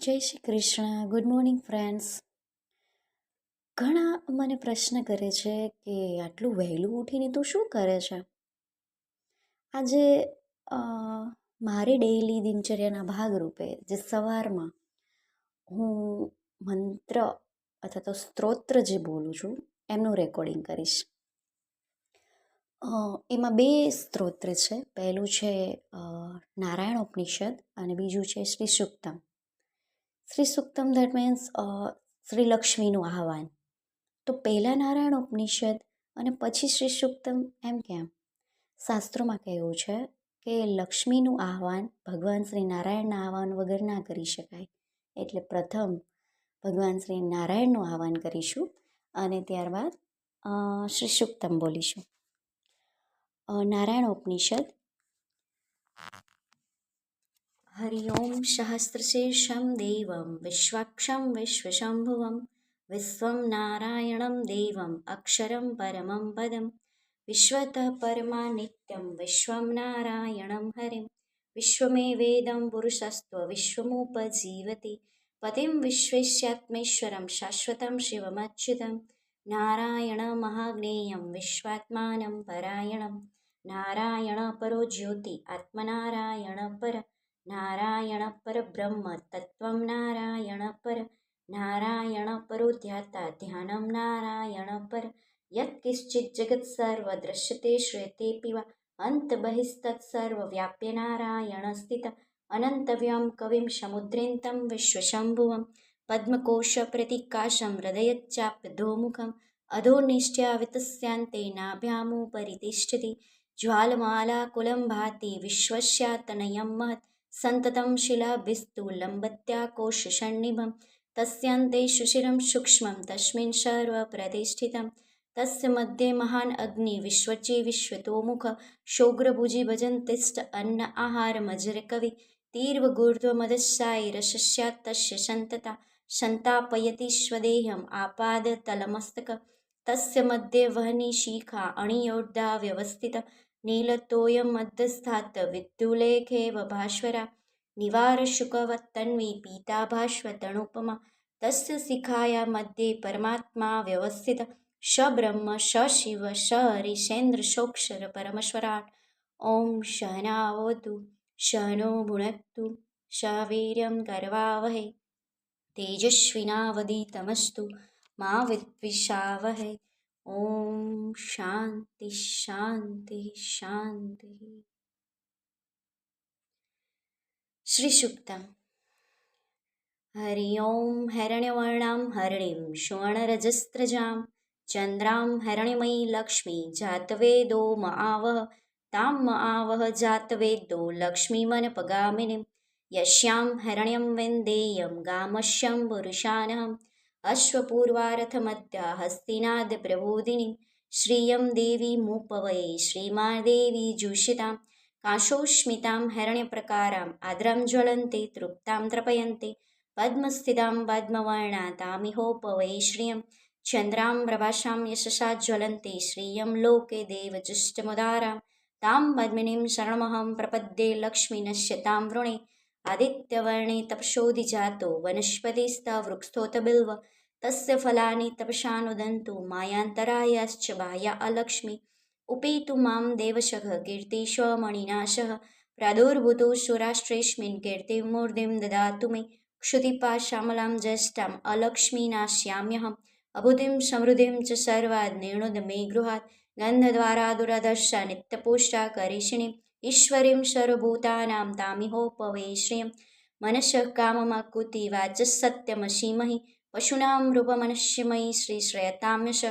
જય Shri Krishna. Good morning friends ઘણા મને પ્રશ્ન કરે છે કે આટલું વહેલું ઉઠીને તું શું કરે છે? આજે મારી ડેઈલી દિનચર્યાના ભાગરૂપે જે સવારમાં હું મંત્ર અથવા તો સ્ત્રોત્ર જે બોલું છું, એમનું રેકોર્ડિંગ કરીશ. એમાં બે સ્ત્રોત્ર છે. પહેલું છે નારાયણ ઉપનિષદ અને બીજું છે શ્રી સુક્તમ. શ્રી સુક્તમ દેટ મીન્સ શ્રી લક્ષ્મીનું આહવાન. તો પહેલાં નારાયણ ઉપનિષદ અને પછી શ્રી સુક્તમ એમ કેમ? શાસ્ત્રોમાં કહેવું છે કે લક્ષ્મીનું આહવાન ભગવાન શ્રી નારાયણના આહવાન વગર ના કરી શકાય. એટલે પ્રથમ ભગવાન શ્રી નારાયણનું આહવાન કરીશું અને ત્યારબાદ શ્રી સુક્તમ બોલીશું. નારાયણ ઉપનિષદ. हरि ओं सहस्रशीर्षं देवं विश्वक्षं विश्वशम्भुवं विश्वं नारायणं देवम् अक्षरं परमं पदं विश्वतः परमानित्यं विश्वं नारायणं हरिं विश्वमे वेदं पुरुषस्त्व विश्वमुपजीवति पतिं विश्वेश्यात्मेश्वरं शाश्वतं शिवमच्युतं नारायणमहाग्नेयं विश्वात्मानं परायणं नारायणपरो ज्योति आत्मनारायणपर નારાયણ પરબ્રહ્મ તત્વમ નારાયણ પર નારાયણ પરોધ્યાતા ધ્યાનમ નારાયણ પર યત્કિશ્ચિત જગત સર્વ દૃશ્યતે શ્રેતે પીવા અંત બહિસ્તત સર્વ વ્યાપ્ય નારાયણ સ્થિત અનંતવ્યમ કવિમ સમુદ્રેન્તમ વિશ્વશંભુવમ પદ્મકોશ પ્રતિકાશમ હૃદયચાપ્ધોમુખમ અધોનિષ્ઠ્યાવિતસ્યાંતે નાભ્યામુપરિતિષ્ઠતિ જ્વાલમાલા કુલમ ભાતિ વિશ્વસ્યાતનયમ મહત सन्ततं शिलाभिस्तु लम्बत्याकोशषण्णिभं तस्यान्ते सुशिरं सूक्ष्मं तस्मिन् सर्वप्रतिष्ठितं तस्य मध्ये महान् अग्नि विश्वचे विश्वतोमुख शोग्रभुजि भजन्तिष्ठ अन्न आहारमजरकवि तीर्वगूर्ध्वमदस्सायिरशस्यात् तस्य सन्तता सन्तापयति स्वदेहम् आपादतलमस्तक तस्य मध्ये वह्नि शिखा अणियोर्धा व्यवस्थित ನೀಲತೋಯ ಮಧ್ಯಸ್ಥಾತ್ ವಿದ್ಯುಲೇಖೇವ ಭಾಶ್ವರ ನಿವಾರ ಶುಕವತ್ತನ್ವಿ ಪೀತಾಭಾಶ್ವ ತಣುಪಮ ತಸ್ಯ ಶಿಖಾಯ ಮಧ್ಯೆ ಪರಮಾತ್ಮ ವ್ಯವಸ್ಥಿತ ಶ ಬ್ರಹ್ಮ ಶ ಶಿವ ಶ ಹರಿಶೇಂದ್ರ ಶೋಕ್ಷರ ಪರಮೇಶ್ವರಾಟ್ ಓಂ ಶನಾವೋತು ಶನೋ ಭುಣಕ್ತು ಶವೀರ್ಯಂ ಗರ್ವಾವಹೆ ತೇಜಸ್ವಿನಾವಧಿ ತಮಸ್ತು ಮಾ ವಿದ್ವಿಷಾವಹೆ ॐ शान्ति शान्तिः शान्तिः। श्रीसुक्तम्। हरि ओं हरण्यवर्णां हरणिं शर्णरजस्रजां चन्द्रां हरण्यमयी लक्ष्मी जातवेदो म आवह तां महावहः जातवेदो लक्ष्मीमनपगामिनीं। यस्यां हरण्यं वेन्देयं गामश्यं पुरुषानहम् અશ્વપૂર્વારથમધ્યા હસ્તિનાદ પ્રબોધિની શ્રિયમ દેવી મૂપવયે શ્રીમાદેવી જુષિતાં કાશોસ્મિતાં હિરણ્યપ્રકારાम् આદ્રાં જ્વલન્તે તૃપ્તાં ત્રપયન્તે પદ્મસ્થિતાં પદ્મવર્ણા તામિહોપવયે શ્રિયમ ચંદ્રાં પ્રભાસાં યશસા જ્વલન્તે શ્રિયમ લોકે દેવજુષ્ટમુદારાં તાં પદ્મિનીં શરણમહં પ્રપદ્યે લક્ષ્મીનશ્યતાં વૃણે આદિત્યવર્ણી તપશોધિ જાતો વનસ્પતિસ્તા વૃક્ષોતબિલ્વ તસ્ય ફલાની તપશાનુદંતુ માયાંતરાયાશ્ચ બાહ્યા અલક્ષ્મી ઉપેતુ મામ દેવશઃ કીર્તિશ મણિનાશઃ પ્રાદુર્ભૂતો સુરાશ્રેષ્મિન કીર્તિમ મૂર્ધિમ દદાતુ મે ક્ષુતિપા શ્યામલામ જ્યેષ્ઠામ અલક્ષ્મીનાશ્યામ્યહમ અભૂતિમ સમૃદ્ધિમ ચ સર્વાદ નિર્ણુદ મે ગૃહાત ગંધદ્વારા દુરાદર્શા નિત્યપુષ્ટા કરીશિણી ઈશ્વરીમ સર્વભૂતાનામ તામિહોપવેશ્રીમ મનશ કામમાકુતિ વાચસત્યમશીમહિ પશુનામ રૂપમનશ્યમયી શ્રી શ્રેયતામ્યશ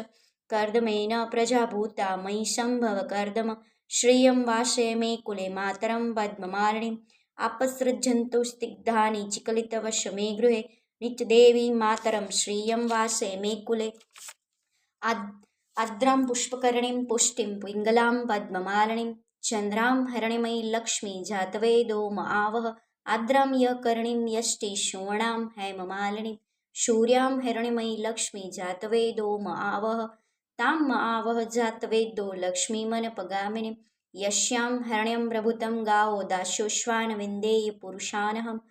કર્દમેન પ્રજાભૂતા મયી સંભવ કર્દમ શ્રિયમ વાશે મે કુલે માતરમ પદ્મમાલિણીમ આપસૃજ્જંતુ સ્તિગ્ધાની ચિકલિતવશ મે ગૃહે નિત્યદેવી માતરમ શ્રિયમ વાશે મે કુલે આદ્રામ પુષ્પકર્ણીમ પુષ્ટિમ પિંગલામ પદ્મમાલિણીમ ચંદ્રામ હરણિમયી લક્ષ્મી જાતવેદોમ આવહ આદ્રામ ય કર્ણિમ યષ્ટિ સુવર્ણામ હેમ માલિની સૂર્યામ હરણિમયી લક્ષ્મી જાતવેદોમ આવહ તામ આવહ જાતવેદો લક્ષ્મી મન પગામિની યશ્યામ હરણ્યમ પ્રભુતમ ગાઓ દાસ્યોશ્વાન વિંદેય પુરુષાનહમ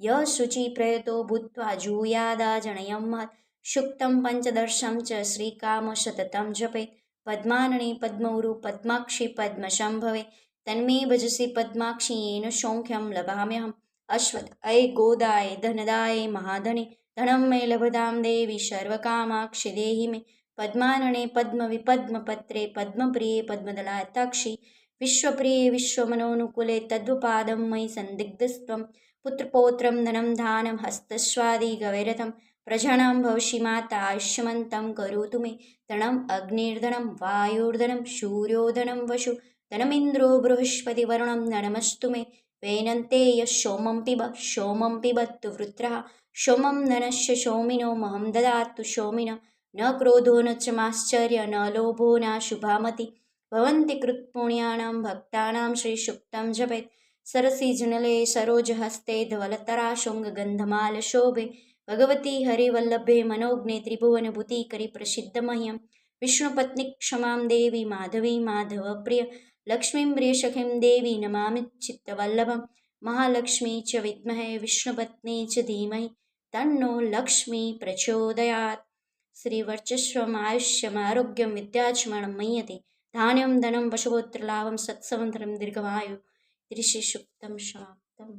ય શુચિ પ્રયતો ભૂત્વા જૂયાદા જણયમ શુક્તમ પંચદર્શમ ચ શ્રીકામ સતતમ જપેત પદ્માનણી પદ્મૌરુ પદ્માક્ષી પદ્મશંભવે તન્મે ભજસી પદ્માક્ષીન શૌખ્યમ લભામ્યહમ અશ્વત અય ગોદાય ધનદાય મહાધને ધણમ મે લભદામ દેવી સર્વકામાક્ષી દેહી મે પદ્માનણે પદ્મ વિપદ્મપત્રે પદ્મપ્રિયે પદ્મદલાતાક્ષી વિશ્વપ્રિયે વિશ્વમનોનુકુલે તદ્વપાદમ મયી સંદિગ્ધસ્ત્વમ પુત્રપૌત્રમ ધનમ ધાનમ હસ્તસ્વાદી ગવૈરથમ પ્રજાણામ ભવશી માતા આયુષ્યમંતમ કરોતુ મે ધણમ અગ્નિર્ધણમ વાયુર્ધણમ સૂર્યોધણમ વસુ ધનમિન્દ્રો બૃહસ્પતિ વરુણમ નરમસ્તુ મે વૈનંતે સોમમ પીબ સોમમ પીબત્તુ વૃત્ર સોમમ નનશ્ય સૌમિનો મહમ દદાતુ સૌમિન ન ક્રોધો ન ચ માશ્ચર્ય ન લોભો ના શુભામતિ ભવંતિ કૃતપુણ્યાણામ ભક્તાનામ શ્રી સુક્તમ જપેત સરસી જનલે સરોજ હસ્તે ધવલતરા શુંગ ગંધમાલ શોભે ભગવતી હરિવલ્લભે મનોજ્ઞે ત્રિભુવનભૂતિ કરી પ્રસિદ્ધ મહ્યમ વિષ્ણુપત્ની ક્ષમામ દેવી માધવી માધવ પ્રિય લક્ષ્મીમ પ્રિયસખીમ દેવી નમામિ ચિત્તવલ્લભમ મહાલક્ષ્મી ચ વિદ્મહે વિષ્ણુપત્ની ચ ધીમહિ તન્નો લક્ષ્મી પ્રચોદયાત શ્રી વર્ચસ્વમ આયુષ્યમ આરોગ્યમ વિદ્યાચમણમ મય્યતે ધાન્યમ ધનમ પશુપુત્રલાભમ સત્સવંતરમ દીર્ઘવાયુ ત્રિશિષુપ્તમ સમાપ્તમ